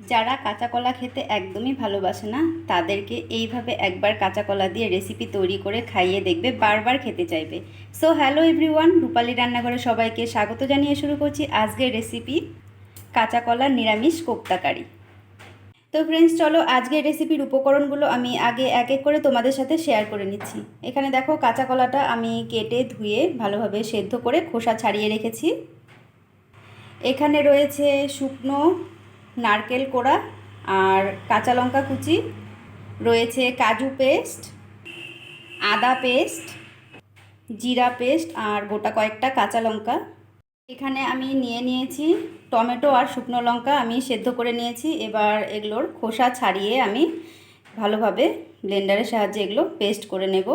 যারা কাঁচা কলা খেতে একদমই ভালোবাসে না, তাদেরকে এইভাবে একবার কাঁচা কলা দিয়ে রেসিপি তৈরি করে খাইয়ে দেখবে, বারবার খেতে চাইবে। সো হ্যালো এভরিওয়ান রূপালী রান্নাঘরে সবাইকে স্বাগত জানিয়ে শুরু করছি আজকের রেসিপি কাঁচা কলার নিরামিষ কোপ্তাকারি তো ফ্রেন্ডস চলো আজকের রেসিপির উপকরণগুলো আমি আগে এক এক করে তোমাদের সাথে শেয়ার করে নিচ্ছি। এখানে দেখো কাঁচা কলাটা আমি কেটে ধুয়ে ভালোভাবে সেদ্ধ করে খোসা ছাড়িয়ে রেখেছি। এখানে রয়েছে শুকনো নারকেল কোড়া আর কাঁচা লঙ্কা কুচি, রয়েছে কাজু পেস্ট, আদা পেস্ট, জিরা পেস্ট আর গোটা কয়েকটা কাঁচা লঙ্কা। এখানে আমি নিয়ে নিয়েছি টমেটো আর শুকনো লঙ্কা আমি সেদ্ধ করে নিয়েছি। এবার এগুলোর খোসা ছাড়িয়ে আমি ভালোভাবে ব্লেন্ডারের সাহায্যে এগুলো পেস্ট করে নেব।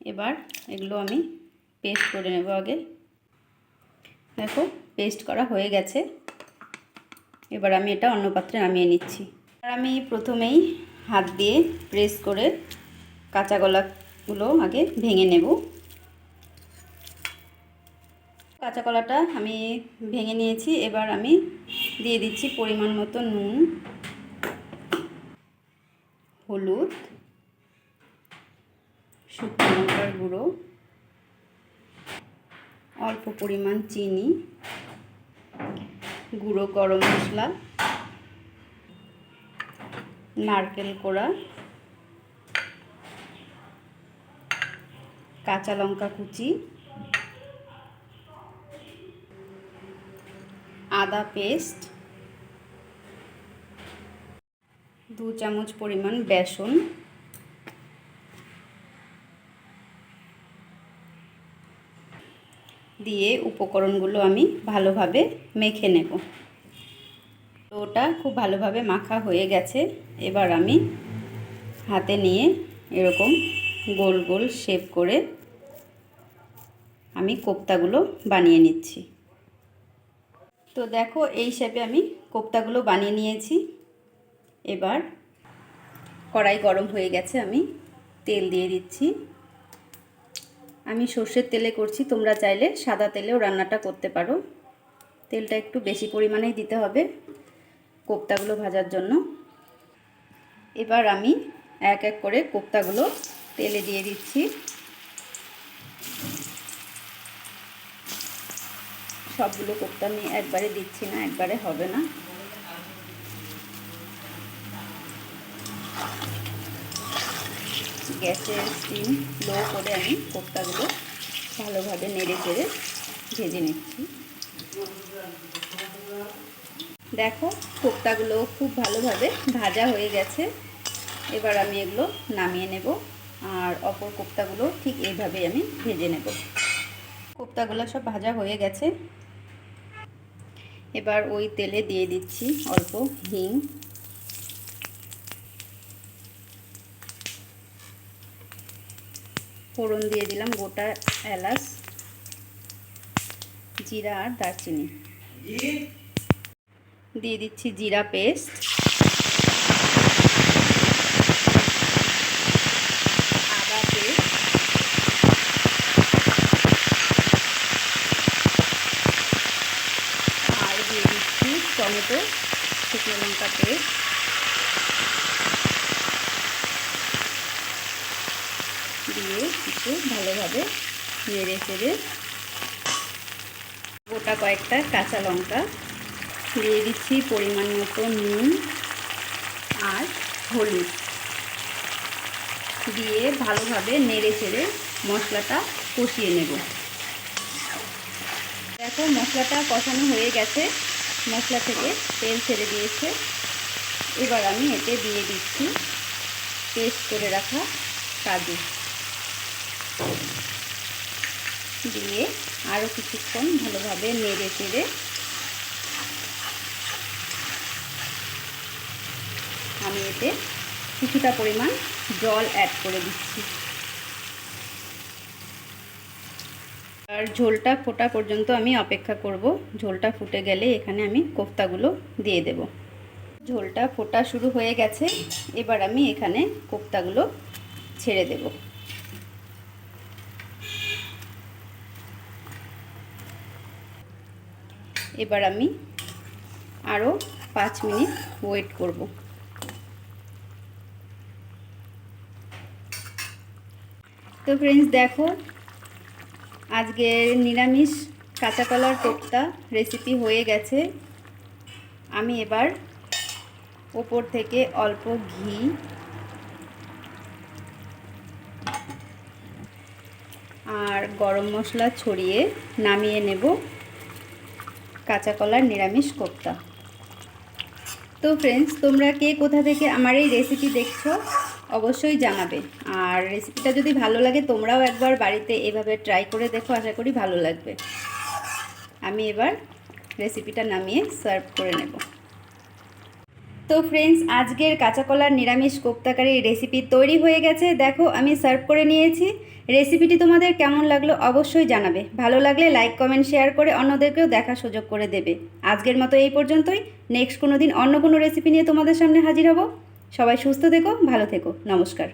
এবার এগুলো আমি পেস্ট করে নেব আগে। দেখো, পেস্ট করা হয়ে গেছে। এবার আমি এটা অন্য পাত্রে নামিয়ে নিচ্ছি। আর আমি প্রথমেই হাত দিয়ে প্রেস করে কাঁচা গলাগুলো আগে ভেঙে নেব। কাঁচা কলাটা আমি ভেঙে নিয়েছি, এবার আমি দিয়ে দিচ্ছি পরিমাণ মতো নুন, হলুদ, শুকনো লঙ্কার গুঁড়ো, অল্প পরিমাণ চিনি গুঁড়ো গরম মশলা নারকেল কোড়া কাঁচা লঙ্কা কুচি আদা পেস্ট দু চামচ পরিমাণ বেসন দিয়ে উপকরণগুলো আমি ভালোভাবে মেখে নেব। ওটা খুব ভালোভাবে মাখা হয়ে গেছে। এবার আমি হাতে নিয়ে এরকম গোল গোল শেপ করে আমি কোপ্তাগুলো বানিয়ে নিচ্ছি। তো দেখো, এই শেপে আমি কোপ্তাগুলো বানিয়ে নিয়েছি। এবার কড়াই গরম হয়ে গেছে, আমি তেল দিয়ে দিচ্ছি। আমি সর্ষের তেলে করছি, তোমরা চাইলে সাদা তেলেও রান্নাটা করতে পারো। তেলটা একটু বেশি পরিমাণেই দিতে হবে কোপ্তাগুলো ভাজার জন্য। এবার আমি এক এক করে কোপ্তাগুলো তেলে দিয়ে দিচ্ছি। সবগুলো কোপ্তা আমি একবারে দিচ্ছি না, একবারে হবে না। গ্যাসের স্টিম লো করে আমি কোপ্তাগুলো ভালোভাবে নেড়ে চেড়ে ভেজে নিচ্ছি। দেখো, কোপ্তাগুলো খুব ভালোভাবে ভাজা হয়ে গেছে। এবার আমি এগুলো নামিয়ে নেব আর অপর কোপ্তাগুলো ঠিক এইভাবেই আমি ভেজে নেব। কোপ্তাগুলো সব ভাজা হয়ে গেছে। এবার ওই তেলে দিয়ে দিচ্ছি অল্প হিং। ফোড়ন দিয়ে দিলাম গোটা এলাচ, জিরা আর দারচিনি। দিয়ে দিচ্ছি জিরা পেস্ট। আদা পেস্ট। আর দিয়ে দিচ্ছি টমেটো, শুকনো লঙ্কা পেস্ট। দিয়ে একটু ভালোভাবে নেড়ে চেড়ে গোটা কয়েকটা কাঁচা লঙ্কা দিয়ে দিচ্ছি পরিমাণ মতো নুন আর হলুদ দিয়ে ভালোভাবে নেড়ে চেড়ে মশলাটা কষিয়ে নেব। দেখো মশলাটা কষানো হয়ে গেছে, মশলা থেকে তেল ছেড়ে দিয়েছে। এবার আমি এতে দিয়ে দিচ্ছি পেস্ট করে রাখা কাজু। দিয়ে আরও কিছুক্ষণ ভালোভাবে নেড়ে চেড়ে আমি এতে কিছুটা পরিমাণ জল অ্যাড করে দিচ্ছি। আর ঝোলটা ফোটা পর্যন্ত আমি অপেক্ষা করব। ঝোলটা ফুটে গেলে এখানে আমি কোফতাগুলো দিয়ে দেব। ঝোলটা ফোটা শুরু হয়ে গেছে। এবার আমি এখানে কোফতাগুলো ছেড়ে দেব। এবার আমি আরও পাঁচ মিনিট ওয়েট করব। তো ফ্রেন্ডস দেখো, আজকে নিরামিষ কাঁচা কলার কোপ্তা রেসিপি হয়ে গেছে। আমি এবার ওপর থেকে অল্প ঘি। আর গরম মশলা ছড়িয়ে নামিয়ে নেব। কাঁচা কলার নিরামিষ কোপ্তা। তো ফ্রেন্ডস তোমরা কে কোথা থেকে আমার এই রেসিপি দেখছ, অবশ্যই জানাবে। আর রেসিপিটা যদি ভালো লাগে, তোমরাও একবার বাড়িতে এভাবে ট্রাই করে দেখো, আশা করি ভালো লাগবে। আমি এবার রেসিপিটা নামিয়ে সার্ভ করে নেব। তো ফ্রেন্ডস আজকের কাঁচাকলার নিরামিষ কোপ্তাকারি রেসিপি তৈরি হয়ে গেছে। দেখো, আমি সার্ভ করে নিয়েছি। রেসিপিটি তোমাদের কেমন লাগল অবশ্যই জানাবে। ভালো লাগলে লাইক কমেন্ট শেয়ার করে অন্যদেরকেও দেখা সুযোগ করে দেবে। আজকের মতো এই পর্যন্তই। নেক্সট কোনো দিন অন্য কোনো রেসিপি নিয়ে তোমাদের সামনে হাজির হব। সবাই সুস্থ থেকো, ভালো থেকো। নমস্কার।